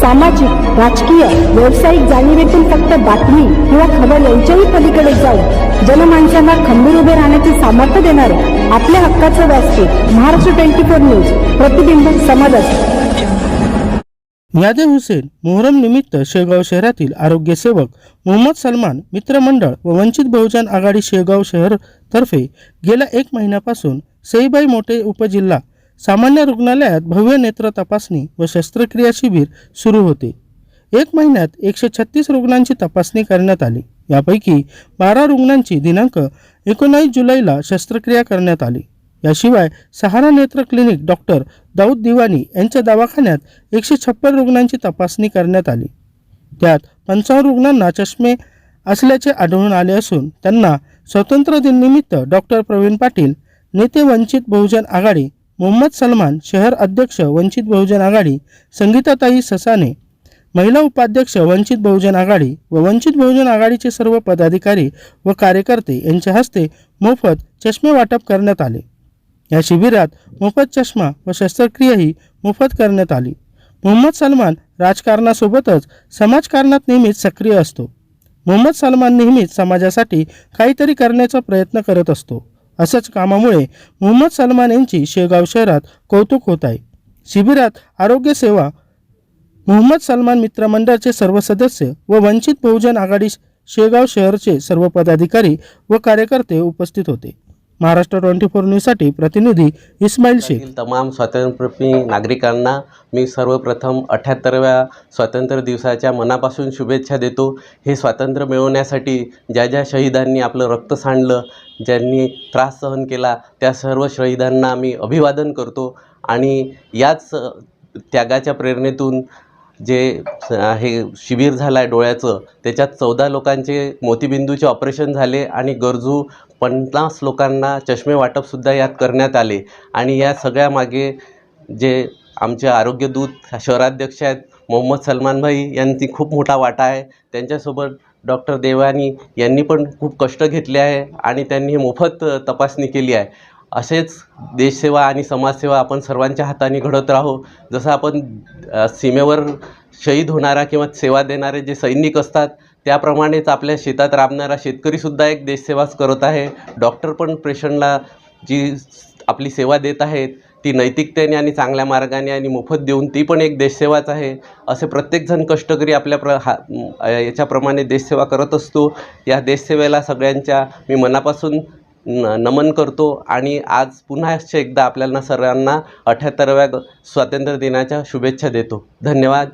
सामाजिक राजकीय व्यावसायिक जाणीवेतून फक्त बातमी किंवा खबर यांच्याही पलीकडे जाऊन जनमानसांना खंबीर उभे राहण्याचे सामर्थ्य देणारे आपल्या हक्काचं व्यासपीठ महाराष्ट्र ट्वेंटी फोर न्यूज प्रतिबिंब समाजाचे यादे हुसेन मोहरम निमित्त शेगाव शहरातील आरोग्य सेवक मोहम्मद सलमान मित्रमंडळ व वंचित बहुजन आघाडी शेगाव शहर तर्फे गेल्या एक महिन्यापासून सईबाई मोठे उपजिल्हा सामान्य रुग्णालयात भव्य नेत्र तपासणी व शस्त्रक्रिया शिबिर सुरू होते. एक महिन्यात एकशे छत्तीस रुग्णांची तपासणी करण्यात आली. यापैकी बारा रुग्णांची दिनांक एकोणावीस जुलैला शस्त्रक्रिया करण्यात आली. याशिवाय सहारा नेत्र क्लिनिक डॉक्टर दाऊद दिवानी यांच्या दवाखान्यात एकशे छप्पन रुग्णांची तपासणी करण्यात आली. त्यात पंचावन्न रुग्णांना चष्मे असल्याचे आढळून आले असून त्यांना स्वातंत्र्य दिननिमित्त डॉक्टर प्रवीण पाटील नेते वंचित बहुजन आघाडी मोहम्मद सलमान शहर अध्यक्ष वंचित बहुजन आघाडी संगीताताई ससाने महिला उपाध्यक्ष वंचित बहुजन आघाडी व वंचित बहुजन आघाडीचे सर्व पदाधिकारी व कार्यकर्ते यांच्या हस्ते मोफत चष्मे वाटप करण्यात आले. या शिबिरात मोफत चष्मा व शस्त्रक्रियाही मोफत करण्यात आली. मोहम्मद सलमान राजकारणासोबतच समाजकारणात नेहमीच सक्रिय असतो. मोहम्मद सलमान नेहमीच समाजासाठी काहीतरी करण्याचा प्रयत्न करत असतो. अशाच कामामुळे मोहम्मद सलमान यांची शेगाव शहरात कौतुक होत आहे. शिबिरात आरोग्य सेवा मोहम्मद सलमान मित्र मंडळाचे सर्व सदस्य व वंचित बहुजन आघाडी शेगाव शहरचे सर्व पदाधिकारी व कार्यकर्ते उपस्थित होते. महाराष्ट्र ट्वेंटी फोर न्यूजसाठी प्रतिनिधी इस्माईल शेख. तमाम स्वातंत्र्यप्रेमी नागरिकांना मी सर्वप्रथम अठ्याहत्तरव्या स्वातंत्र्य दिवसाच्या मनापासून शुभेच्छा देतो. हे स्वातंत्र्य मिळवण्यासाठी ज्या ज्या शहीदांनी आपलं रक्त सांडलं ज्यांनी त्रास सहन केला त्या सर्व शहीदांना मी अभिवादन करतो. आणि याच त्यागाच्या प्रेरणेतून जे हे शिबिर झालं आहे डोळ्याचं त्याच्यात चौदा लोकांचे मोतीबिंदूचे ऑपरेशन झाले आणि गरजू पन्नास लोकांना चष्मे वाटपसुद्धा यात करण्यात आले. आणि या सगळ्यामागे जे आमचे आरोग्यदूत शहराध्यक्ष आहेत मोहम्मद सलमान भाई यांची खूप मोठा वाटा आहे. त्यांच्यासोबत डॉक्टर देवानी यांनी पण खूप कष्ट घेतले आहे आणि त्यांनी मोफत तपासणी केली आहे. असेच देशसेवा आणि समाजसेवा आपण सर्वांच्या हाताने घडत राहू. जसं आपण सीमेवर शहीद होणारा किंवा सेवा देणारे जे सैनिक असतात त्याप्रमाणेच आपल्या शेतात राबणारा शेतकरीसुद्धा एक देशसेवाच करत आहे. डॉक्टर पण पेशंटला जी आपली सेवा देत आहेत ती नैतिकतेने आणि चांगल्या मार्गाने आणि मोफत देऊन ती पण एक देशसेवाच आहे. असे प्रत्येकजण कष्टकरी आपल्या प्र हा याच्याप्रमाणे देशसेवा करत असतो. या देशसेवेला सगळ्यांच्या मी मनापासून न नमन करतो आणि आज पुन्हा एकदा आपल्याला सर्वांना अठ्याहत्तरव्या स्वातंत्र्य दिनाच्या शुभेच्छा देतो. धन्यवाद.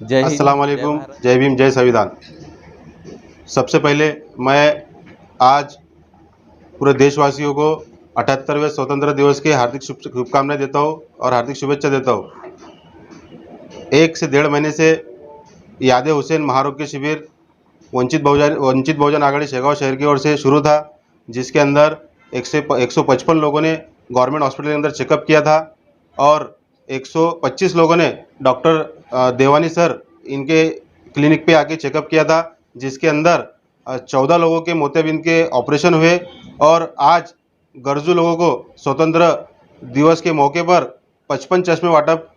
जय हिंद, अस्सलाम जय वालेकुम भारत. जय भीम. जय संविधान. सबसे पहले मैं आज पूरे देशवासियों को अठहत्तरवें स्वतंत्रता दिवस की हार्दिक शुभ शुभकामनाएं देता हूँ और हार्दिक शुभेच्छा देता हूँ। एक से डेढ़ महीने से यादे हुसैन महारोग्य शिविर वंचित बहुजन वंचित बहुजन आघाड़ी शेगांव शहर की ओर से शुरू था। जिसके अंदर एक से एक सौ पचपन लोगों ने गवर्नमेंट हॉस्पिटल के अंदर चेकअप किया था और 125 लोगों ने डॉक्टर देवानी सर इनके क्लिनिक पे आके चेकअप किया था, जिसके अंदर चौदह लोगों के मोतियाबिंद के ऑपरेशन हुए और आज गरजू लोगों को स्वतंत्र दिवस के मौके पर पचपन चश्मे वाटप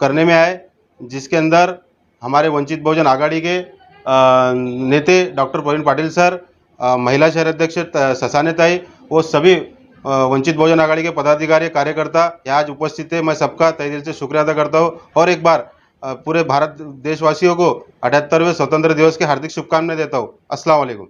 करने में आए, जिसके अंदर हमारे वंचित बहुजन आघाड़ी के नेते डॉक्टर प्रवीण पाटिल सर महिला शहर अध्यक्ष त- वो सभी वंचित बहुजन आघाड़ी के पदाधिकारी कार्यकर्ता यहाँ आज उपस्थित थे। मैं सबका तय दिल से शुक्रिया अदा करता हूँ। और एक बार पूरे भारत देशवासियों को अठहत्तरवें स्वतंत्र दिवस की हार्दिक शुभकामनाएं देता हूँ। अस्सलाम वालेकुम